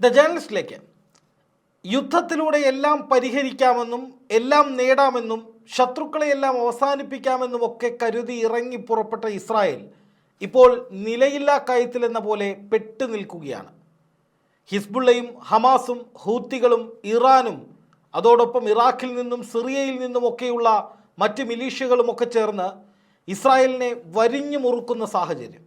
The ജേർണലിസ്റ്റിലേക്ക് യുദ്ധത്തിലൂടെ എല്ലാം പരിഹരിക്കാമെന്നും എല്ലാം നേടാമെന്നും ശത്രുക്കളെയെല്ലാം അവസാനിപ്പിക്കാമെന്നും ഒക്കെ കരുതി ഇറങ്ങി പുറപ്പെട്ട ഇസ്രായേൽ ഇപ്പോൾ നിലയില്ലാ കയത്തിലെന്ന പോലെ പെട്ടു നിൽക്കുകയാണ്. ഹിസ്ബുള്ളയും ഹമാസും ഹൂത്തികളും ഇറാനും അതോടൊപ്പം ഇറാഖിൽ നിന്നും സിറിയയിൽ നിന്നുമൊക്കെയുള്ള മറ്റ് മിലീഷ്യകളുമൊക്കെ ചേർന്ന് ഇസ്രായേലിനെ വരിഞ്ഞു മുറുക്കുന്ന സാഹചര്യം.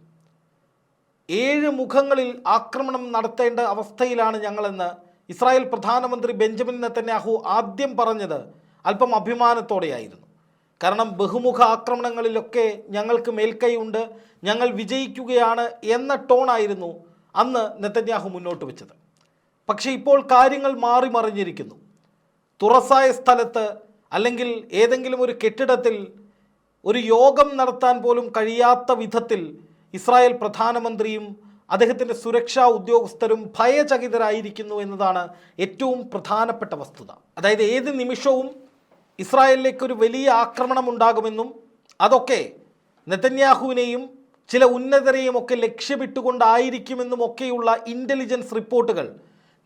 ഏഴ് മുഖങ്ങളിൽ ആക്രമണം നടത്തേണ്ട അവസ്ഥയിലാണ് ഞങ്ങളെന്ന് ഇസ്രായേൽ പ്രധാനമന്ത്രി ബെഞ്ചമിൻ നെത്തന്യാഹു ആദ്യം പറഞ്ഞത് അല്പം അഭിമാനത്തോടെയായിരുന്നു. കാരണം ബഹുമുഖ ആക്രമണങ്ങളിലൊക്കെ ഞങ്ങൾക്ക് മേൽക്കൈയുണ്ട് ഞങ്ങൾ വിജയിക്കുകയാണ് എന്ന ടോണായിരുന്നു അന്ന് നെത്തന്യാഹു മുന്നോട്ട് വെച്ചത്. പക്ഷേ ഇപ്പോൾ കാര്യങ്ങൾ മാറി മറിഞ്ഞിരിക്കുന്നു. തുറസായ സ്ഥലത്ത് അല്ലെങ്കിൽ ഏതെങ്കിലും ഒരു കെട്ടിടത്തിൽ ഒരു യോഗം നടത്താൻ പോലും കഴിയാത്ത വിധത്തിൽ ഇസ്രായേൽ പ്രധാനമന്ത്രിയും അദ്ദേഹത്തിന്റെ സുരക്ഷാ ഉദ്യോഗസ്ഥരും ഭയചകിതരായിരിക്കുന്നു എന്നതാണ് ഏറ്റവും പ്രധാനപ്പെട്ട വസ്തുത. അതായത് ഏത് നിമിഷവും ഇസ്രായേലിലേക്ക് ഒരു വലിയ ആക്രമണം ഉണ്ടാകുമെന്നും അതൊക്കെ നെതന്യാഹുവിനെയും ചില ഉന്നതരെയും ഒക്കെ ലക്ഷ്യമിട്ടുകൊണ്ടായിരിക്കുമെന്നും ഒക്കെയുള്ള ഇന്റലിജൻസ് റിപ്പോർട്ടുകൾ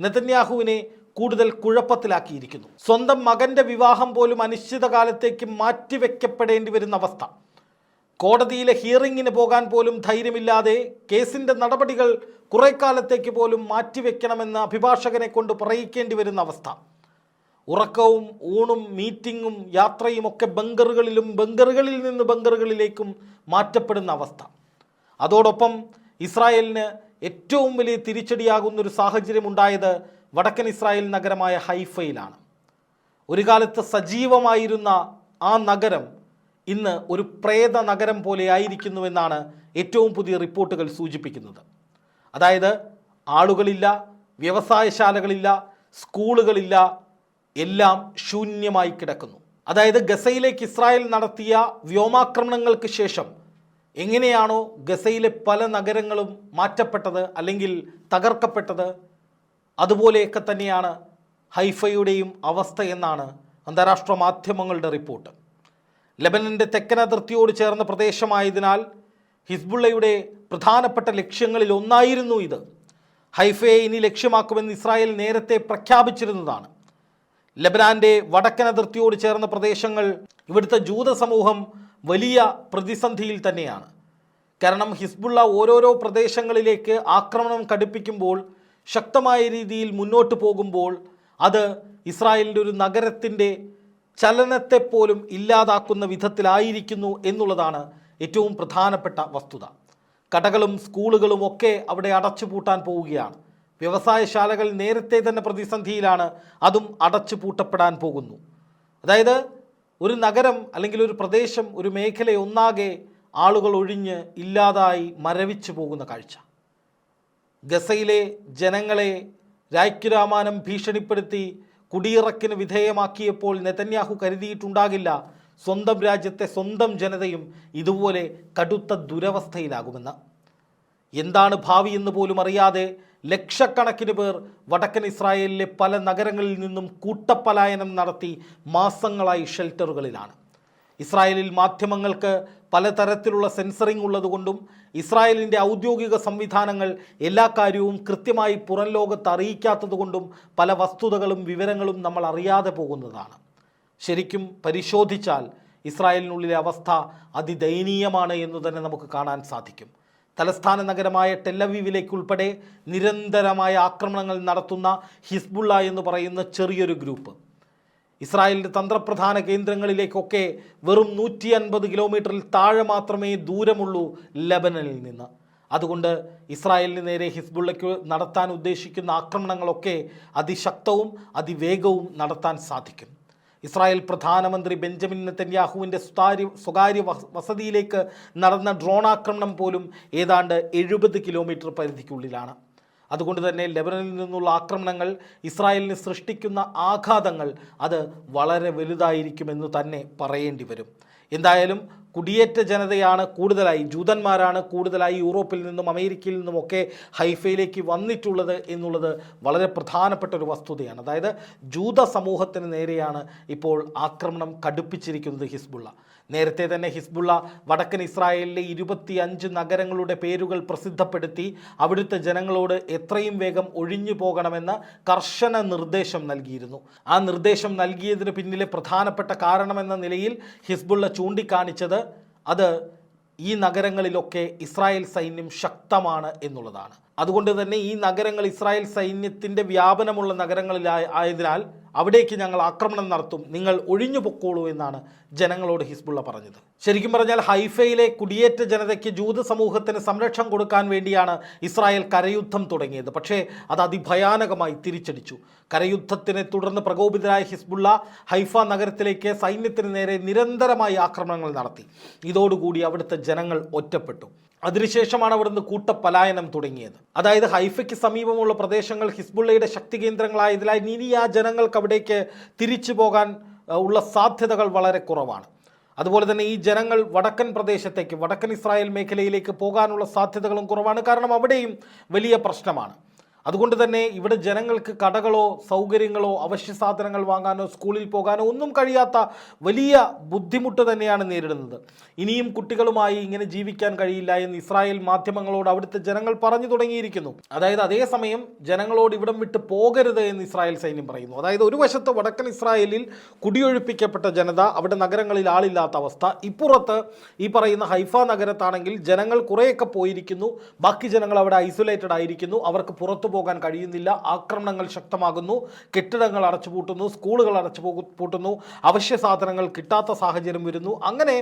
നെതന്യാഹുവിനെ കൂടുതൽ കുഴപ്പത്തിലാക്കിയിരിക്കുന്നു. സ്വന്തം മകന്റെ വിവാഹം പോലും അനിശ്ചിതകാലത്തേക്ക് മാറ്റിവെക്കപ്പെടേണ്ടി വരുന്ന അവസ്ഥ. കോടതിയിലെ ഹിയറിങ്ങിന് പോകാൻ പോലും ധൈര്യമില്ലാതെ കേസിന്റെ നടപടികൾ കുറെ കാലത്തേക്ക് പോലും മാറ്റിവെക്കണമെന്ന് അഭിഭാഷകനെ കൊണ്ട് പറയിക്കേണ്ടി വരുന്ന അവസ്ഥ. ഉറക്കവും ഊണും മീറ്റിങ്ങും യാത്രയും ഒക്കെ ബങ്കറുകളിലും ബങ്കറുകളിൽ നിന്ന് ബങ്കറുകളിലേക്കും മാറ്റപ്പെടുന്ന അവസ്ഥ. അതോടൊപ്പം ഇസ്രായേലിന് ഏറ്റവും വലിയ തിരിച്ചടിയാകുന്നൊരു സാഹചര്യം ഉണ്ടായത് വടക്കൻ ഇസ്രായേൽ നഗരമായ ഹൈഫയിലാണ്. ഒരു കാലത്ത് സജീവമായിരുന്ന ആ നഗരം ഇന്ന് ഒരു പ്രേത നഗരം പോലെ ആയിരിക്കുന്നുവെന്നാണ് ഏറ്റവും പുതിയ റിപ്പോർട്ടുകൾ സൂചിപ്പിക്കുന്നത്. അതായത് ആളുകളില്ല വ്യവസായശാലകളില്ല സ്കൂളുകളില്ല എല്ലാം ശൂന്യമായി കിടക്കുന്നു. അതായത് ഗസയിലേക്ക് ഇസ്രായേൽ നടത്തിയ വ്യോമാക്രമണങ്ങൾക്ക് ശേഷം എങ്ങനെയാണോ ഗസയിലെ പല നഗരങ്ങളും മാറ്റപ്പെട്ടത് അല്ലെങ്കിൽ തകർക്കപ്പെട്ടത് അതുപോലെയൊക്കെ തന്നെയാണ് ഹൈഫയുടെയും അവസ്ഥ എന്നാണ് അന്താരാഷ്ട്ര മാധ്യമങ്ങളുടെ റിപ്പോർട്ട്. ലെബനന്റെ തെക്കൻ അതിർത്തിയോട് ചേർന്ന പ്രദേശമായതിനാൽ ഹിസ്ബുള്ളയുടെ പ്രധാനപ്പെട്ട ലക്ഷ്യങ്ങളിൽ ഒന്നായിരുന്നു ഇത്. ഹൈഫയെ ഇനി ലക്ഷ്യമാക്കുമെന്ന് ഇസ്രായേൽ നേരത്തെ പ്രഖ്യാപിച്ചിരുന്നതാണ്. ലബനാന്റെ വടക്കൻ അതിർത്തിയോട് ചേർന്ന പ്രദേശങ്ങൾ ഇവിടുത്തെ ജൂത സമൂഹം വലിയ പ്രതിസന്ധിയിൽ തന്നെയാണ്. കാരണം ഹിസ്ബുള്ള ഓരോരോ പ്രദേശങ്ങളിലേക്ക് ആക്രമണം കടുപ്പിക്കുമ്പോൾ ശക്തമായ രീതിയിൽ മുന്നോട്ട് പോകുമ്പോൾ അത് ഇസ്രായേലിന്റെ ഒരു നഗരത്തിന്റെ ചലനത്തെ പോലും ഇല്ലാതാക്കുന്ന വിധത്തിലായിരിക്കുന്നു എന്നുള്ളതാണ് ഏറ്റവും പ്രധാനപ്പെട്ട വസ്തുത. കടകളും സ്കൂളുകളും ഒക്കെ അവിടെ അടച്ചുപൂട്ടാൻ പോവുകയാണ്. വ്യവസായശാലകൾ നേരത്തെ തന്നെ പ്രതിസന്ധിയിലാണ് അതും അടച്ചുപൂട്ടപ്പെടാൻ പോകുന്നു. അതായത് ഒരു നഗരം അല്ലെങ്കിൽ ഒരു പ്രദേശം ഒരു മേഖല ഒന്നാകെ ആളുകൾ ഒഴിഞ്ഞ് ഇല്ലാതായി മരവിച്ചു പോകുന്ന കാഴ്ച. ഗസയിലെ ജനങ്ങളെ രാജ്യരാമാനം ഭീഷണിപ്പെടുത്തി കുടിയിറക്കിന് വിധേയമാക്കിയപ്പോൾ നെതന്യാഹു കരുതിയിട്ടുണ്ടാകില്ല. സ്വന്തം രാജ്യത്തെ സ്വന്തം ജനതയും ഇതുപോലെ കടുത്ത ദുരവസ്ഥയിലാകുമെന്ന്. എന്താണ് ഭാവി എന്ന് പോലും അറിയാതെ ലക്ഷക്കണക്കിന് പേർ വടക്കൻ ഇസ്രായേലിലെ പല നഗരങ്ങളിൽ നിന്നും കൂട്ടപ്പലായനം നടത്തി മാസങ്ങളായി ഷെൽട്ടറുകളിലാണ്. ഇസ്രായേലിൽ മാധ്യമങ്ങൾക്ക് പലതരത്തിലുള്ള സെൻസറിങ് ഉള്ളതുകൊണ്ടും ഇസ്രായേലിന്റെ ഔദ്യോഗിക സംവിധാനങ്ങൾ എല്ലാ കാര്യവും കൃത്യമായി പുറം ലോകത്ത് അറിയിക്കാത്തതുകൊണ്ടും പല വസ്തുതകളും വിവരങ്ങളും നമ്മൾ അറിയാതെ പോകുന്നതാണ്. ശരിക്കും പരിശോധിച്ചാൽ ഇസ്രായേലിനുള്ളിലെ അവസ്ഥ അതിദയനീയമാണ് എന്ന് തന്നെ നമുക്ക് കാണാൻ സാധിക്കും. തലസ്ഥാന നഗരമായ ടെല്ലവീവിലേക്കുൾപ്പെടെ നിരന്തരമായ ആക്രമണങ്ങൾ നടത്തുന്ന ഹിസ്ബുള്ള എന്ന് പറയുന്ന ചെറിയൊരു ഗ്രൂപ്പ്. ഇസ്രായേലിന്റെ തന്ത്രപ്രധാന കേന്ദ്രങ്ങളിലേക്കൊക്കെ വെറും നൂറ്റി അൻപത് കിലോമീറ്ററിൽ താഴെ മാത്രമേ ദൂരമുള്ളൂ ലബനനിൽ നിന്ന്. അതുകൊണ്ട് ഇസ്രായേലിന് നേരെ ഹിസ്ബുള്ളയ്ക്ക് നടത്താൻ ഉദ്ദേശിക്കുന്ന ആക്രമണങ്ങളൊക്കെ അതിശക്തവും അതിവേഗവും നടത്താൻ സാധിക്കും. ഇസ്രായേൽ പ്രധാനമന്ത്രി ബെഞ്ചമിൻ നെത്തന്യാഹുവിന്റെ സ്വകാര്യ സ്വകാര്യ വസ- വസതിയിലേക്ക് നടന്ന ഡ്രോൺ ആക്രമണം പോലും ഏതാണ്ട് എഴുപത് കിലോമീറ്റർ പരിധിക്കുള്ളിലാണ്. അതുകൊണ്ട് തന്നെ ലെബനനിൽ നിന്നുള്ള ആക്രമണങ്ങൾ ഇസ്രായേലിന് സൃഷ്ടിക്കുന്ന ആഘാതങ്ങൾ അത് വളരെ വലുതായിരിക്കുമെന്ന് തന്നെ പറയേണ്ടി വരും. എന്തായാലും കുടിയേറ്റ ജനതയാണ് കൂടുതലായി ജൂതന്മാരാണ് കൂടുതലായി യൂറോപ്പിൽ നിന്നും അമേരിക്കയിൽ നിന്നുമൊക്കെ ഹൈഫയിലേക്ക് വന്നിട്ടുള്ളത് എന്നുള്ളത് വളരെ പ്രധാനപ്പെട്ട ഒരു വസ്തുതയാണ്. അതായത് ജൂത സമൂഹത്തിന് നേരെയാണ് ഇപ്പോൾ ആക്രമണം കടുപ്പിച്ചിരിക്കുന്നത് ഹിസ്ബുള്ള. നേരത്തെ തന്നെ ഹിസ്ബുള്ള വടക്കൻ ഇസ്രായേലിലെ ഇരുപത്തിയഞ്ച് നഗരങ്ങളുടെ പേരുകൾ പ്രസിദ്ധപ്പെടുത്തി അവിടുത്തെ ജനങ്ങളോട് എത്രയും വേഗം ഒഴിഞ്ഞു പോകണമെന്ന് കർശന നിർദ്ദേശം നൽകിയിരുന്നു. ആ നിർദ്ദേശം നൽകിയതിന് പിന്നിലെ പ്രധാനപ്പെട്ട കാരണമെന്ന നിലയിൽ ഹിസ്ബുള്ള ചൂണ്ടിക്കാണിച്ചത് അത് ഈ നഗരങ്ങളിലൊക്കെ ഇസ്രായേൽ സൈന്യം ശക്തമാണ് എന്നുള്ളതാണ്. അതുകൊണ്ട് തന്നെ ഈ നഗരങ്ങൾ ഇസ്രായേൽ സൈന്യത്തിന്റെ വ്യാപനമുള്ള നഗരങ്ങളിലായ ആയതിനാൽ അവിടേക്ക് ഞങ്ങൾ ആക്രമണം നടത്തും. നിങ്ങൾ ഒഴിഞ്ഞു പൊക്കോളൂ എന്നാണ് ജനങ്ങളോട് ഹിസ്ബുള്ള പറഞ്ഞത്. ശരിക്കും പറഞ്ഞാൽ ഹൈഫയിലെ കുടിയേറ്റ ജനതയ്ക്ക് ജൂത സമൂഹത്തിന് സംരക്ഷണം കൊടുക്കാൻ വേണ്ടിയാണ് ഇസ്രായേൽ കരയുദ്ധം തുടങ്ങിയത്. പക്ഷേ അത് അതിഭയാനകമായി തിരിച്ചടിച്ചു. കരയുദ്ധത്തിനെ തുടർന്ന് പ്രകോപിതരായ ഹിസ്ബുള്ള ഹൈഫ നഗരത്തിലേക്ക് സൈന്യത്തിന് നേരെ നിരന്തരമായി ആക്രമണങ്ങൾ നടത്തി. ഇതോടുകൂടി അവിടുത്തെ ജനങ്ങൾ ഒറ്റപ്പെട്ടു. അതിനുശേഷമാണ് അവിടുന്ന് കൂട്ടപ്പലായനം തുടങ്ങിയത്. അതായത് ഹൈഫയ്ക്ക് സമീപമുള്ള പ്രദേശങ്ങൾ ഹിസ്ബുള്ളയുടെ ശക്തി കേന്ദ്രങ്ങളായതിനാൽ ഇനി ആ ജനങ്ങൾക്ക് അവിടേക്ക് തിരിച്ചു പോകാൻ ഉള്ള സാധ്യതകൾ വളരെ കുറവാണ്. അതുപോലെ തന്നെ ഈ ജനങ്ങൾ വടക്കൻ പ്രദേശത്തേക്ക് വടക്കൻ ഇസ്രായേൽ മേഖലയിലേക്ക് പോകാനുള്ള സാധ്യതകളും കുറവാണ്. കാരണം അവിടെയും വലിയ പ്രശ്നമാണ്. അതുകൊണ്ട് തന്നെ ഇവിടെ ജനങ്ങൾക്ക് കടകളോ സൗകര്യങ്ങളോ അവശ്യ സാധനങ്ങൾ വാങ്ങാനോ സ്കൂളിൽ പോകാനോ ഒന്നും കഴിയാത്ത വലിയ ബുദ്ധിമുട്ട് തന്നെയാണ് നേരിടുന്നത്. ഇനിയും കുട്ടികളുമായി ഇങ്ങനെ ജീവിക്കാൻ കഴിയില്ല എന്ന് ഇസ്രായേൽ മാധ്യമങ്ങളോട് അവിടുത്തെ ജനങ്ങൾ പറഞ്ഞു തുടങ്ങിയിരിക്കുന്നു. അതായത് അതേസമയം ജനങ്ങളോട് ഇവിടം വിട്ട് പോകരുത് എന്ന് ഇസ്രായേൽ സൈന്യം പറയുന്നു. അതായത് ഒരു വശത്ത് വടക്കൻ ഇസ്രായേലിൽ കുടിയൊഴിപ്പിക്കപ്പെട്ട ജനത അവിടെ നഗരങ്ങളിൽ ആളില്ലാത്ത അവസ്ഥ. ഇപ്പുറത്ത് ഈ പറയുന്ന ഹൈഫ നഗരത്താണെങ്കിൽ ജനങ്ങൾ കുറേയൊക്കെ പോയിരിക്കുന്നു. ബാക്കി ജനങ്ങൾ അവിടെ ഐസൊലേറ്റഡ് ആയിരിക്കുന്നു. അവർക്ക് പുറത്തു പോകാൻ കഴിയുന്നില്ല. ആക്രമണങ്ങൾ ശക്തമാകുന്നു. കെട്ടിടങ്ങൾ അടച്ചുപൂട്ടുന്നു. സ്കൂളുകൾ അടച്ചു പൂട്ടുന്നു അവശ്യ സാധനങ്ങൾ കിട്ടാത്ത സാഹചര്യം വരുന്നു. അങ്ങനെ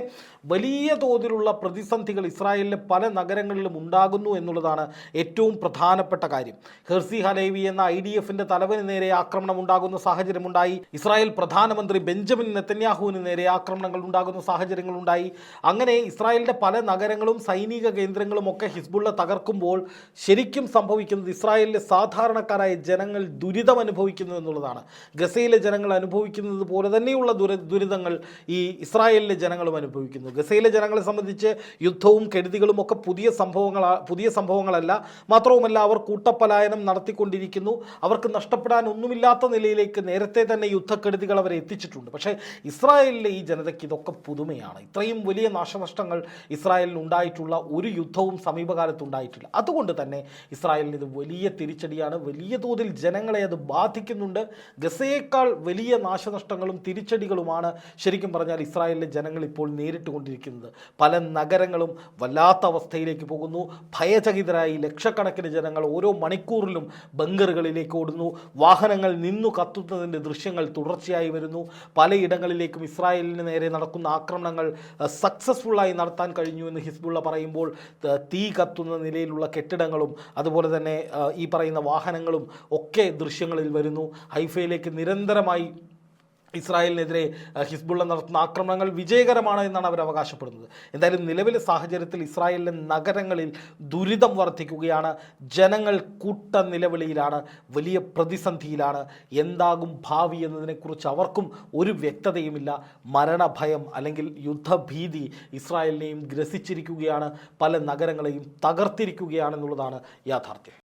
വലിയ തോതിലുള്ള പ്രതിസന്ധികൾ ഇസ്രായേലിലെ പല നഗരങ്ങളിലും ഉണ്ടാകുന്നു എന്നുള്ളതാണ് ഏറ്റവും പ്രധാനപ്പെട്ട കാര്യം. ഹെർസി ഹലേവി എന്ന ഐ ഡി എഫിന്റെ തലവന് നേരെ ആക്രമണം ഉണ്ടാകുന്ന സാഹചര്യമുണ്ടായി. ഇസ്രായേൽ പ്രധാനമന്ത്രി ബെഞ്ചമിൻ നെത്തന്യാഹുവിന് നേരെ ആക്രമണങ്ങൾ ഉണ്ടാകുന്ന സാഹചര്യങ്ങളുണ്ടായി. അങ്ങനെ ഇസ്രായേലിന്റെ പല നഗരങ്ങളും സൈനിക കേന്ദ്രങ്ങളും ഒക്കെ ഹിസ്ബുള്ള തകർക്കുമ്പോൾ ശരിക്കും സംഭവിക്കുന്നത് ഇസ്രായേലിലെ സാധാരണക്കാരായ ജനങ്ങൾ ദുരിതം അനുഭവിക്കുന്നു എന്നുള്ളതാണ്. ഗസയിലെ ജനങ്ങൾ അനുഭവിക്കുന്നത് പോലെ തന്നെയുള്ള ദുര ദുരിതങ്ങൾ ഈ ഇസ്രായേലിലെ ജനങ്ങളും അനുഭവിക്കുന്നു. ഗസയിലെ ജനങ്ങളെ സംബന്ധിച്ച് യുദ്ധവും കെടുതികളും ഒക്കെ പുതിയ സംഭവങ്ങൾ പുതിയ സംഭവങ്ങളല്ല. മാത്രവുമല്ല അവർ കൂട്ടപ്പലായനം നടത്തിക്കൊണ്ടിരിക്കുന്നു. അവർക്ക് നഷ്ടപ്പെടാൻ ഒന്നുമില്ലാത്ത നിലയിലേക്ക് നേരത്തെ തന്നെ യുദ്ധക്കെടുതികൾ അവരെ എത്തിച്ചിട്ടുണ്ട്. പക്ഷേ ഇസ്രായേലിലെ ഈ ജനതയ്ക്ക് ഇതൊക്കെ പുതുമയാണ്. ഇത്രയും വലിയ നാശനഷ്ടങ്ങൾ ഇസ്രായേലിന് ഉണ്ടായിട്ടുള്ള ഒരു യുദ്ധവും സമീപകാലത്ത് ഉണ്ടായിട്ടില്ല. അതുകൊണ്ട് തന്നെ ഇസ്രായേലിന് ഇത് വലിയ തിരിച്ചടിയാണ്. വലിയ തോതിൽ ജനങ്ങളെ അത് ബാധിക്കുന്നുണ്ട്. ഗസയേക്കാൾ വലിയ നാശനഷ്ടങ്ങളും തിരിച്ചടികളുമാണ് ശരിക്കും പറഞ്ഞാൽ ഇസ്രായേലിലെ ജനങ്ങൾ ഇപ്പോൾ നേരിട്ടുകൊണ്ടിരിക്കുന്നത്. പല നഗരങ്ങളും വല്ലാത്ത അവസ്ഥയിലേക്ക് പോകുന്നു. ഭയചകിതരായി ലക്ഷക്കണക്കിന് ജനങ്ങൾ ഓരോ മണിക്കൂറിലും ബങ്കറുകളിലേക്ക് ഓടുന്നു. വാഹനങ്ങൾ നിന്നു കത്തുന്നതിന്റെ ദൃശ്യങ്ങൾ തുടർച്ചയായി വരുന്നു. പലയിടങ്ങളിലേക്കും ഇസ്രായേലിന് നേരെ നടക്കുന്ന ആക്രമണങ്ങൾ സക്സസ്ഫുള്ളായി നടത്താൻ കഴിഞ്ഞു എന്ന് ഹിസ്ബുള്ള പറയുമ്പോൾ തീ കത്തുന്ന നിലയിലുള്ള കെട്ടിടങ്ങളും അതുപോലെ തന്നെ ഈ പറയുന്ന വാഹനങ്ങളും ഒക്കെ ദൃശ്യങ്ങളിൽ വരുന്നു. ഹൈഫയിലേക്ക് നിരന്തരമായി ഇസ്രായേലിനെതിരെ ഹിസ്ബുള്ള നടത്തുന്ന ആക്രമണങ്ങൾ വിജയകരമാണ് എന്നാണ് അവർ അവകാശപ്പെടുന്നത്. എന്തായാലും നിലവിലെ സാഹചര്യത്തിൽ ഇസ്രായേലിലെ നഗരങ്ങളിൽ ദുരിതം വർദ്ധിക്കുകയാണ്. ജനങ്ങൾ കൂട്ട നിലവിളിയിലാണ് വലിയ പ്രതിസന്ധിയിലാണ്. എന്താകും ഭാവി എന്നതിനെക്കുറിച്ച് അവർക്കും ഒരു വ്യക്തതയുമില്ല. മരണഭയം അല്ലെങ്കിൽ യുദ്ധഭീതി ഇസ്രായേലിനെയും ഗ്രസിച്ചിരിക്കുകയാണ്. പല നഗരങ്ങളെയും തകർത്തിരിക്കുകയാണെന്നുള്ളതാണ് യാഥാർത്ഥ്യം.